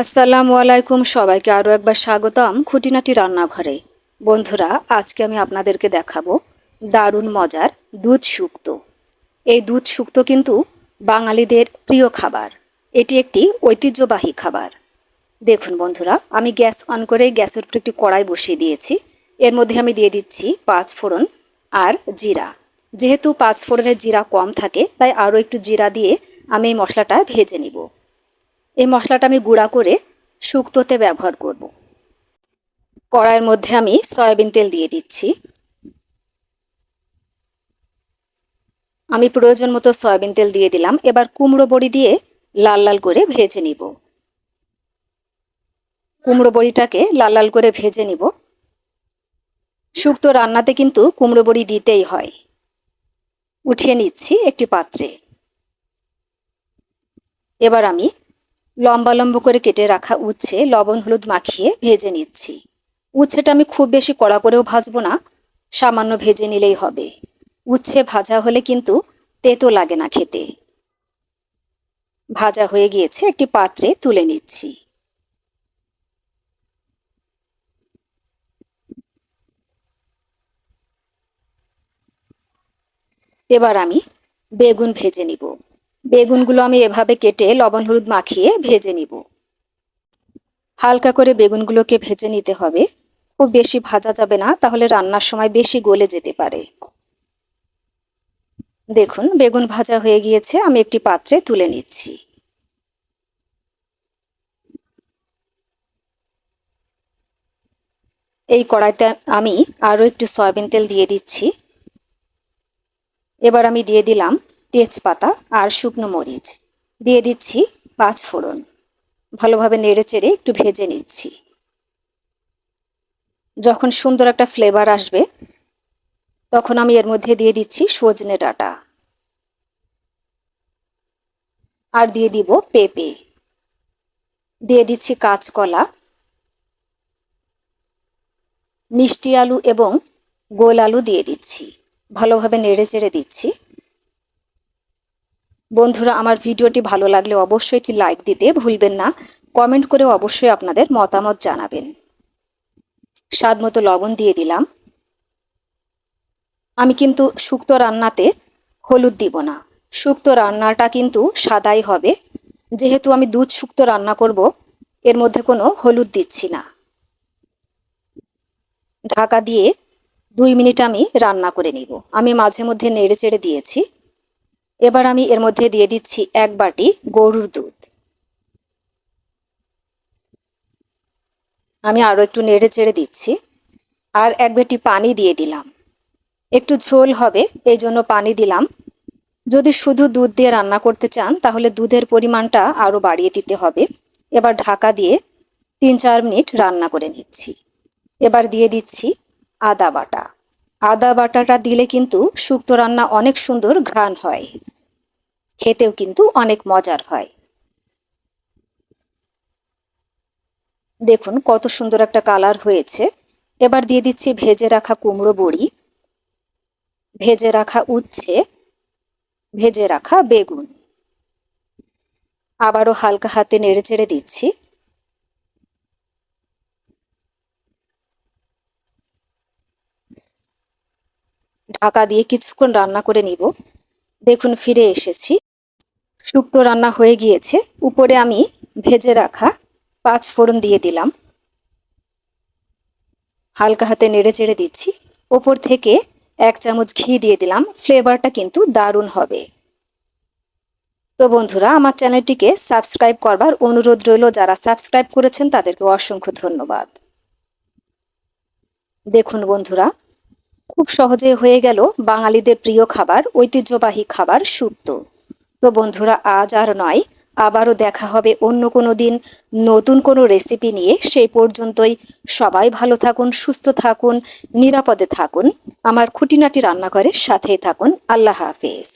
আসসালামু আলাইকুম সবাইকে আরও একবার স্বাগতম খুঁটিনাটি রান্নাঘরে। বন্ধুরা, আজকে আমি আপনাদেরকে দেখাবো দারুণ মজার দুধ শুক্তো। এই দুধ শুক্তো কিন্তু বাঙালিদের প্রিয় খাবার। এটি একটি ঐতিহ্যবাহী খাবার। দেখুন বন্ধুরা, আমি গ্যাস অন করে গ্যাসের উপর একটি কড়াই বসিয়ে দিয়েছি। এর মধ্যে আমি দিয়ে দিচ্ছি পাঁচ ফোড়ন আর জিরা। যেহেতু পাঁচ ফোড়নের জিরা কম থাকে, তাই আরও একটু জিরা দিয়ে আমি এই মশলাটা ভেজে নিব। এই মশলাটা আমি গুঁড়া করে শুক্তোতে ব্যবহার করব। কড়াইয়ের মধ্যে আমি সয়াবিন তেল দিয়ে দিচ্ছি। আমি প্রয়োজন মতো সয়াবিন তেল দিয়ে দিলাম। এবার কুমড়ো বড়ি দিয়ে লাল লাল করে ভেজে নিব। কুমড়ো বড়িটাকে লাল লাল করে ভেজে নিব। শুক্তো রান্নাতে কিন্তু কুমড়ো বড়ি দিতেই হয়। উঠিয়ে নিচ্ছি একটি পাত্রে। এবার আমি লম্বা লম্বা করে কেটে রাখা উচ্ছে লবণ হলুদ মাখিয়ে ভেজে নিচ্ছি। উচ্ছেটা আমি খুব বেশি কড়া করেও ভাজবো না, সামান্য ভেজে নিলেই হবে। উচ্ছে ভাজা হলে কিন্তু তেতো লাগে না খেতে। ভাজা হয়ে গিয়েছে, একটি পাত্রে তুলে নিচ্ছি। এবার আমি বেগুন ভেজে নিব। বেগুনগুলো আমি এভাবে কেটে লবণ হলুদ মাখিয়ে ভেজে নিব। হালকা করে বেগুনগুলোকে ভেজে নিতে হবে। খুব বেশি ভাজা যাবে না, তাহলে রান্নার সময় বেশি গলে যেতে পারে। দেখুন, বেগুন ভাজা হয়ে গিয়েছে, আমি একটি পাত্রে তুলে নিচ্ছি। এই কড়াইতে আমি আরও একটু সয়াবিন তেল দিয়ে দিচ্ছি। এবার আমি দিয়ে দিলাম তেজপাতা আর শুকনো মরিচ। দিয়ে দিচ্ছি পাঁচ ফোড়ন। ভালোভাবে নেড়ে চেড়ে একটু ভেজে নিচ্ছি। যখন সুন্দর একটা ফ্লেভার আসবে, তখন আমি এর মধ্যে দিয়ে দিচ্ছি সজনে ডাটা। আর দিয়ে দিব পেঁপে। দিয়ে দিচ্ছি কাঁচকলা। মিষ্টি আলু এবং গোল আলু দিয়ে দিচ্ছি। ভালোভাবে নেড়ে চেড়ে দিচ্ছি। বন্ধুরা, আমার ভিডিওটি ভালো লাগলে অবশ্যই একটি লাইক দিতে ভুলবেন না। কমেন্ট করে অবশ্যই আপনাদের মতামত জানাবেন। স্বাদ মতো লবণ দিয়ে দিলাম। আমি কিন্তু শুক্তো রান্নাতে হলুদ দিব না। শুক্তো রান্নাটা কিন্তু সাদাই হবে। যেহেতু আমি দুধ শুক্তো রান্না করব, এর মধ্যে কোনো হলুদ দিচ্ছি না। ঢাকা দিয়ে দুই মিনিট আমি রান্না করে নিব। আমি মাঝে মধ্যে নেড়ে চেড়ে দিয়েছি। এবার আমি এর মধ্যে দিয়ে দিচ্ছি এক বাটি গরুর দুধ। আমি আরও একটু নেড়ে চেড়ে দিচ্ছি আর এক বাটি পানি দিয়ে দিলাম। একটু ঝোল হবে, এই জন্য পানি দিলাম। যদি শুধু দুধ দিয়ে রান্না করতে চান, তাহলে দুধের পরিমাণটা আরও বাড়িয়ে দিতে হবে। এবার ঢাকা দিয়ে তিন চার মিনিট রান্না করে নিচ্ছি। এবার দিয়ে দিচ্ছি আদা বাটা। আদা বাটাটা দিলে কিন্তু শুক্তো রান্না অনেক সুন্দর ঘ্রাণ হয়। খেতেও কিন্তু অনেক মজার হয়। দেখুন কত সুন্দর একটা কালার হয়েছে। এবার দিয়ে দিচ্ছি ভেজে রাখা কুমড়ো বড়ি। ভেজে রাখা উচ্ছে। ভেজে রাখা বেগুন। আবারও হালকা হাতে নেড়ে চেড়ে দিচ্ছি। ঢাকা দিয়ে কিছুক্ষণ রান্না করে নিব। দেখুন, ফিরে এসেছি। শুক্তো রান্না হয়ে গিয়েছে। উপরে আমি ভেজে রাখা পাঁচ ফোড়ন দিয়ে দিলাম। হালকা হাতে নেড়ে চেড়ে দিচ্ছি। ওপর থেকে এক চামচ ঘি দিয়ে দিলাম। ফ্লেভারটা কিন্তু দারুণ হবে। তো বন্ধুরা, আমার চ্যানেলটিকে সাবস্ক্রাইব করবার অনুরোধ রইল। যারা সাবস্ক্রাইব করেছেন, তাদেরকে অসংখ্য ধন্যবাদ। দেখুন বন্ধুরা খুব সহজে হয়ে গেল বাঙালিদের প্রিয় খাবার, ঐতিহ্যবাহী খাবার সুপ্ত তো বন্ধুরা, আজ আর নয়, আবারও দেখা হবে অন্য কোনো দিন নতুন কোনো রেসিপি নিয়ে। সেই পর্যন্তই সবাই ভালো থাকুন, সুস্থ থাকুন, নিরাপদে থাকুন। আমার খুঁটিনাটি রান্নাঘরের সাথেই থাকুন। আল্লাহ হাফেজ।